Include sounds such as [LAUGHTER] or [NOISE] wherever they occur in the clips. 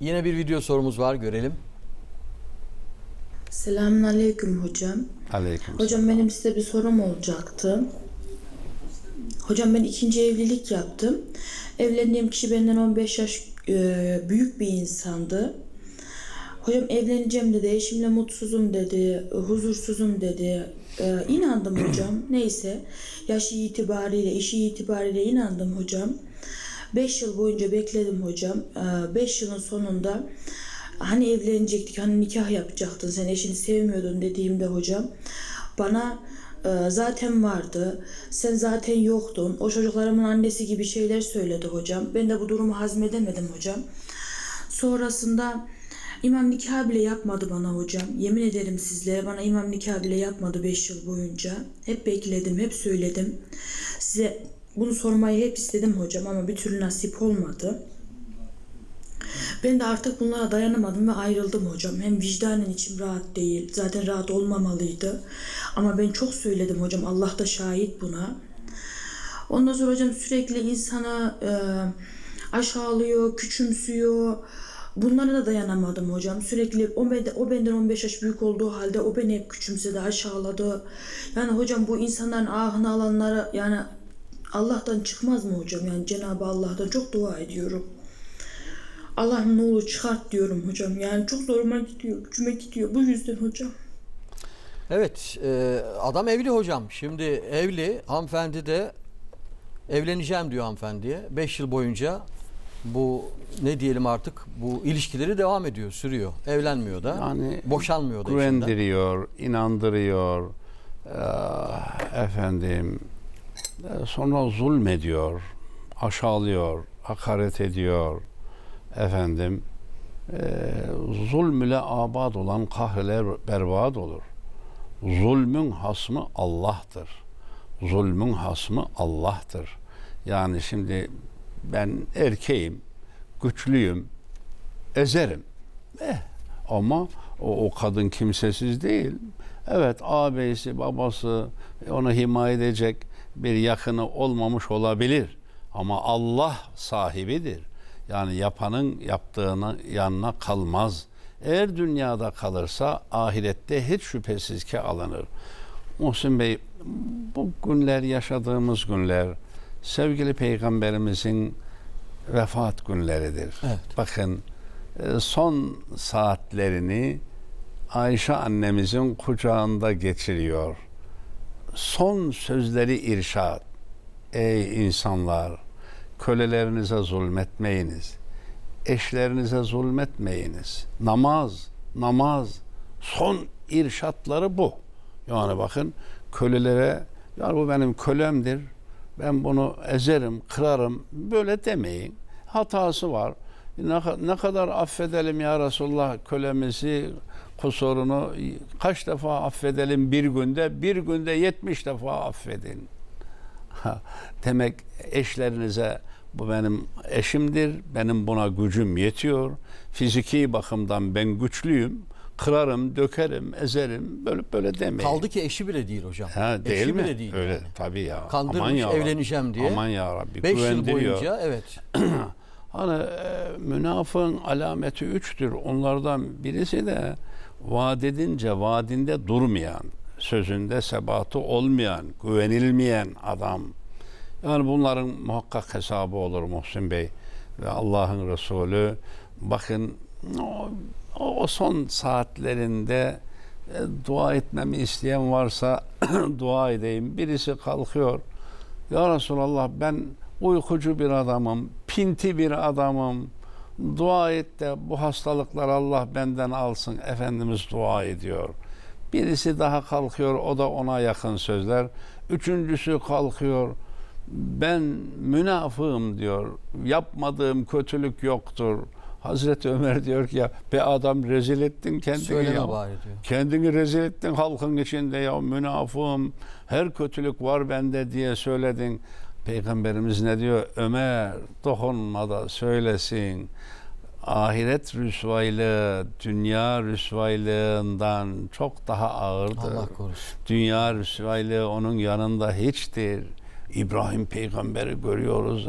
yine bir video sorumuz var görelim. Selamünaleyküm hocam. Aleyküm Hocam benim size bir sorum olacaktı. Hocam ben ikinci evlilik yaptım. Evlendiğim kişi benden 15 yaş e, büyük bir insandı. Hocam evleneceğim dedi, eşimle mutsuzum dedi, huzursuzum dedi. E, inandım hocam. [CLEARS THROAT] Neyse, yaşı itibariyle, işi itibariyle inandım hocam. 5 yıl boyunca bekledim hocam. 5 yılın sonunda hani evlenecektik, hani nikah yapacaktın, sen eşini sevmiyordun dediğimde hocam bana e, zaten vardı, sen zaten yoktun, o çocuklarımın annesi gibi şeyler söyledi hocam. Ben de bu durumu hazmedemedim hocam. Sonrasında imam nikah bile yapmadı bana hocam. Yemin ederim sizlere bana imam nikah bile yapmadı 5 yıl boyunca. Hep bekledim, hep söyledim. Size bunu sormayı hep istedim hocam ama bir türlü nasip olmadı. Ben de artık bunlara dayanamadım ve ayrıldım hocam. Hem vicdanen içim rahat değil. Zaten rahat olmamalıydı. Ama ben çok söyledim hocam. Allah da şahit buna. Ondan sonra hocam sürekli insana e, aşağılıyor, küçümsüyor. Bunlara da dayanamadım hocam. Sürekli o, o benden 15 yaş büyük olduğu halde o beni hep küçümsedi, aşağıladı. Yani hocam bu insanların ahını alanlara yani Allah'tan çıkmaz mı hocam? Yani Cenab-ı Allah'tan çok dua ediyorum. Allah'ım ne olur çıkart diyorum hocam. Yani çok zoruma gidiyor, gücüme gidiyor. Bu yüzden hocam. Evet e, adam evli hocam. Şimdi evli hanımefendi de evleneceğim diyor hanımefendiye. 5 yıl boyunca bu ne diyelim artık bu ilişkileri devam ediyor, sürüyor. Evlenmiyor da. Yani boşanmıyor da güvendiriyor, inandırıyor, eee, efendim sonra zulmediyor, aşağılıyor, hakaret ediyor, efendim eee zulm ile abad olan kahreler berbat olur. Zulmün hasmı Allah'tır. Zulmün hasmı Allah'tır. Yani şimdi ben erkeğim, güçlüyüm, ezerim. Eh, ama o, o kadın kimsesiz değil. Evet ağabeyisi, babası onu himaye edecek bir yakını olmamış olabilir. Ama Allah sahibidir. Yani yapanın yaptığını yanına kalmaz. Eğer dünyada kalırsa ahirette hiç şüphesiz ki alınır. Muhsin Bey bu günler yaşadığımız günler sevgili peygamberimizin vefat günleridir. Evet. Bakın e, son saatlerini Ayşe annemizin kucağında geçiriyor. Son sözleri irşad. Ey insanlar, kölelerinize zulmetmeyiniz. Eşlerinize zulmetmeyiniz. Namaz, namaz. Son irşatları bu. Yani bakın kölelere, ya bu benim kölemdir. Ben bunu ezerim, kırarım. Böyle demeyin. Hatası var. Ne, ne kadar affedelim ya Resulullah kölemizi, kusurunu kaç defa affedelim bir günde? Bir günde yetmiş defa affedin. Ha, Demek eşlerinize bu benim eşimdir, benim buna gücüm yetiyor. Fiziki bakımdan ben güçlüyüm. Kırarım, dökerim, ezerim. Böyle böyle demeyin. Kaldı ki eşi bile değil hocam. Ha, değil eşi mi? bile değil. Öyle yani. tabii ya. Kandırmış, Aman ya evleneceğim diye. Aman ya Rabbi. 5 yıl boyunca evet. [CLEARS THROAT] Hani e, münafığın alameti üçtür. Onlardan birisi de vaat edince vaadinde durmayan, sözünde sebatı olmayan, güvenilmeyen adam. Yani bunların muhakkak hesabı olur Muhsin Bey ve Allah'ın Resulü. Bakın o, o son saatlerinde e, dua etmemi isteyen varsa [CLEARS THROAT] dua edeyim. Birisi kalkıyor. Ya Resulallah ben uykucu bir adamım, pinti bir adamım. Dua et de bu hastalıklar Allah benden alsın. Efendimiz dua ediyor. Birisi daha kalkıyor, o da ona yakın sözler. Üçüncüsü kalkıyor. Ben münafığım diyor. Yapmadığım kötülük yoktur. Hazreti Ömer diyor ki ya be adam rezil ettin kendini Söyleme ya. bari diyor. Kendini rezil ettin halkın içinde ya münafığım her kötülük var bende diye söyledin. Peygamberimiz ne diyor? Ömer dokunma da söylesin. Ahiret rüsvaylığı dünya rüsvaylığından çok daha ağırdır. Allah korusun. Dünya rüsvaylığı onun yanında hiçtir. İbrahim peygamberi görüyoruz.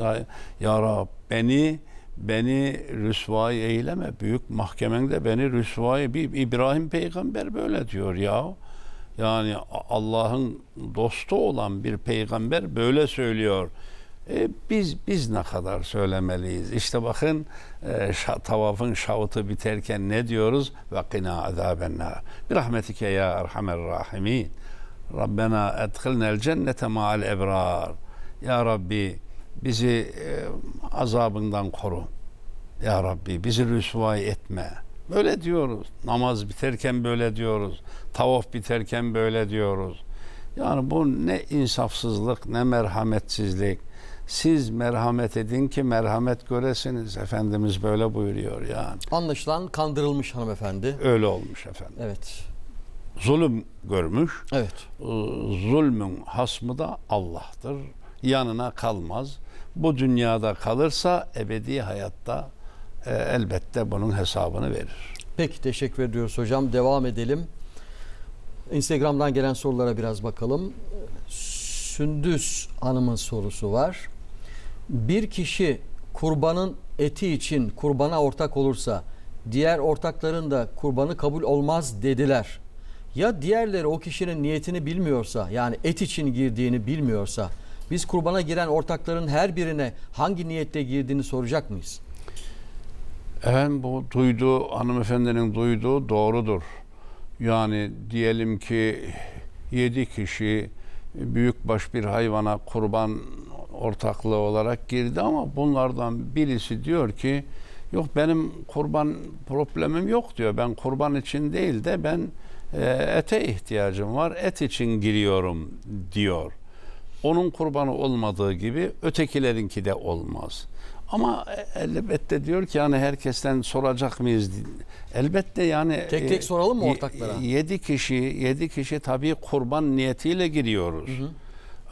Ya Rab beni beni rüsvay eyleme. Büyük mahkemende beni rüsvay bir İbrahim peygamber böyle diyor ya. Yani Allah'ın dostu olan bir peygamber böyle söylüyor. E, biz biz ne kadar söylemeliyiz? İşte bakın e, şa- tavafın şavıtı biterken ne diyoruz? Ve qina azabennar. Bir rahmetike ya erhamer rahimin. Rabbena edkhilnel cennete ma'al ebrar. Ya Rabbi bizi e, azabından koru. Ya Rabbi bizi rüsvay etme. Böyle diyoruz. Namaz biterken böyle diyoruz. Tavaf biterken böyle diyoruz. Yani bu ne insafsızlık ne merhametsizlik. Siz merhamet edin ki merhamet göresiniz. Efendimiz böyle buyuruyor yani. Anlaşılan kandırılmış hanımefendi. Öyle olmuş efendim. Evet. Zulüm görmüş. Evet. Ee, zulmün hasmı da Allah'tır. Yanına kalmaz. Bu dünyada kalırsa ebedi hayatta e, elbette bunun hesabını verir. Peki teşekkür ediyoruz hocam. Devam edelim. Instagram'dan gelen sorulara biraz bakalım. Sündüz Hanım'ın sorusu var. Bir kişi kurbanın eti için kurbana ortak olursa diğer ortakların da kurbanı kabul olmaz dediler. Ya diğerleri o kişinin niyetini bilmiyorsa yani et için girdiğini bilmiyorsa biz kurbana giren ortakların her birine hangi niyette girdiğini soracak mıyız? Efendim bu duyduğu hanımefendinin duyduğu doğrudur. Yani diyelim ki yedi kişi büyükbaş bir hayvana kurban ortaklığı olarak girdi ama bunlardan birisi diyor ki yok benim kurban problemim yok diyor. Ben kurban için değil de ben e, ete ihtiyacım var. Et için giriyorum diyor. Onun kurbanı olmadığı gibi ötekilerinki de olmaz. Ama elbette diyor ki yani herkesten soracak mıyız? Elbette yani Tek tek e, soralım mı ortaklara? Yedi kişi, yedi kişi tabii kurban niyetiyle giriyoruz.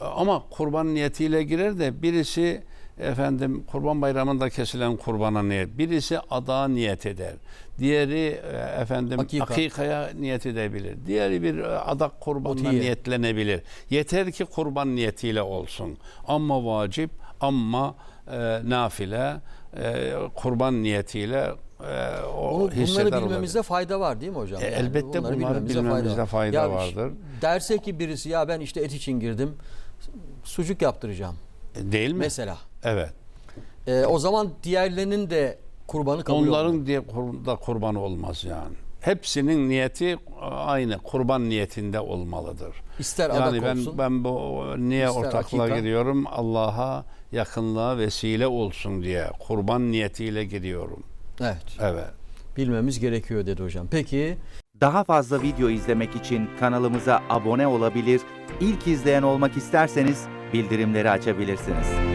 Ama kurban niyetiyle girer de birisi efendim kurban bayramında kesilen kurbana niyet. Birisi ada niyet eder. Diğeri e, efendim Hakika. akikaya niyet edebilir. Diğeri bir e, adak kurbanına Otiye. niyetlenebilir. Yeter ki kurban niyetiyle olsun. Ama vacip, ama e, nafile, e, kurban niyetiyle e, o Bunu, bunları olabilir. bilmemizde fayda var değil mi hocam? E, elbette bunları bilmemizde bilmemizde fayda Ya vardır. Derse ki birisi ya ben işte et için girdim sucuk yaptıracağım E, Değil mi? mesela. Evet. E, o zaman diğerlerinin de kurbanı kabul Onların olmalı. diye kur- da kurban olmaz yani. Hepsinin niyeti aynı kurban niyetinde olmalıdır. İster Yani adak ben olsun. ben bu niye İster ortaklığa hakika. giriyorum? Allah'a yakınlığa vesile olsun diye kurban niyetiyle giriyorum. Evet. Evet. Bilmemiz gerekiyor dedi hocam. Peki Daha fazla video izlemek için kanalımıza abone olabilir, ilk izleyen olmak isterseniz bildirimleri açabilirsiniz.